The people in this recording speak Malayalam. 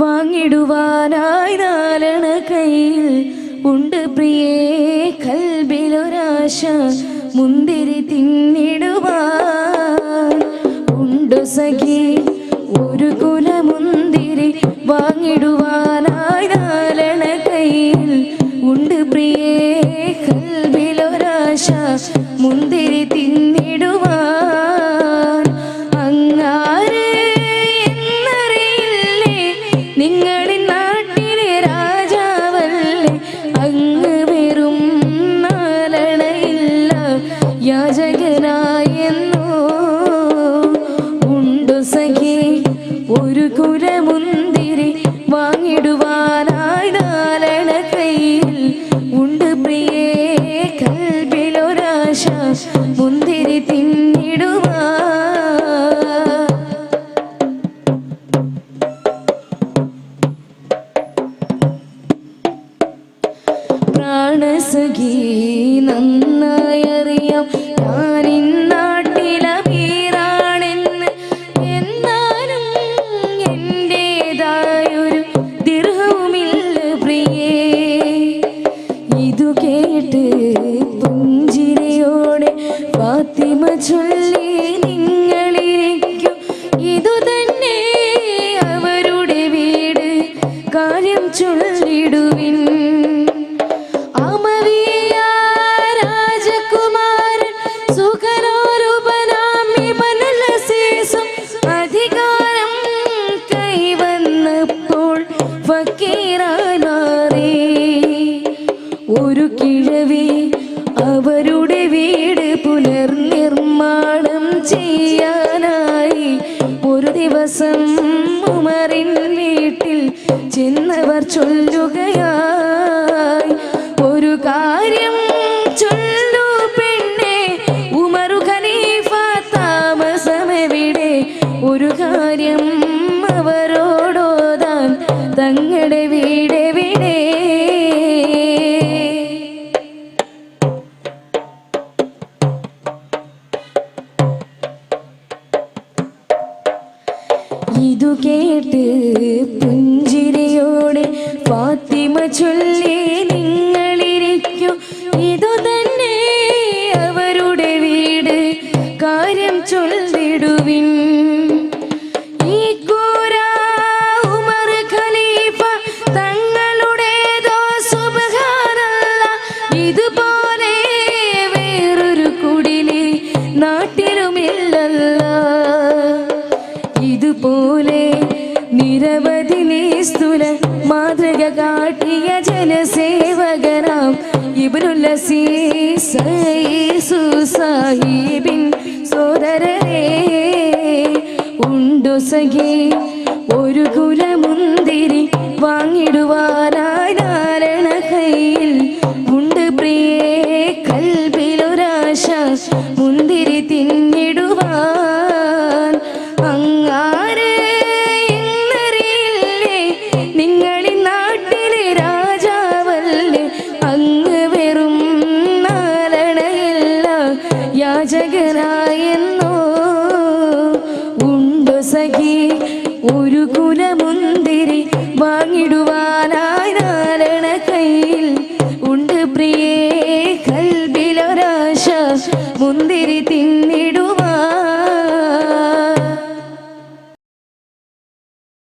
വാങ്ങിടുവാനായി നാലണ കയ്യിൽ ഉണ്ട് പ്രിയേ. കൽബിലൊരാശ മുന്തിരി തിന്നിടുവാൻ. ഉണ്ടു സഖി ഒരു കുലമുന്തിരി വാങ്ങിടുവാനായി നാലണ കയ്യിൽ ഉണ്ട് പ്രിയേ. കൽബിലൊരാശ മുന്തിരി നിങ്ങളിൽ നാട്ടിലെ രാജാവല്ലേ? അങ്ങ് വെറും നാലണയില്ല. യാചകനായെന്നോ? ഉണ്ടു സഖി ഒരു കുലമുന്തിരി വാങ്ങിടുവാനായി ഉണ്ട് പ്രിയേ കൽബിലൊരാശ മുന്തിരി ദീർഘവുമില്ല പ്രിയേ. ഇതു പുഞ്ചിരിയോടെ ഫാത്തിമ അവരുടെ വീട്. കാര്യം ചൊല്ലിടുവിൻ രാജകുമാരൻ സുഖനോരുപനാമ്യമനലസേസം അധികാരം കൈവന്നപ്പോൾ ഫക്കീറായി മാറി ഒരു കിഴവി അവരുടെ വീട് പുനർനിർമ്മാണം ചെയ്യാനായി ഒരു ദിവസം ഉമറിൻ വീട്ടിൽ ചെന്നവർ ചൊല്ലുകയായി തങ്ങളുടെ വീടെവിടെ ഇതു കേട്ട് പുഞ്ചിരിയോടെ ഫാത്തിമ ചൊല്ലി നിങ്ങളിരിക്കൂ നിരവധി നിസ്തുല മാതൃക കാട്ടിയ ജനസേവകനാം. ഇബ്നുല്ലസീസു സാഹിബിൻ സോദരരേ ഉണ്ടു സഖി. ശക്തനായെന്നോ കയ്യിൽ. ഉണ്ട് പ്രിയേ കൽബിലൊരാശ മുന്തിരി തിന്നിടു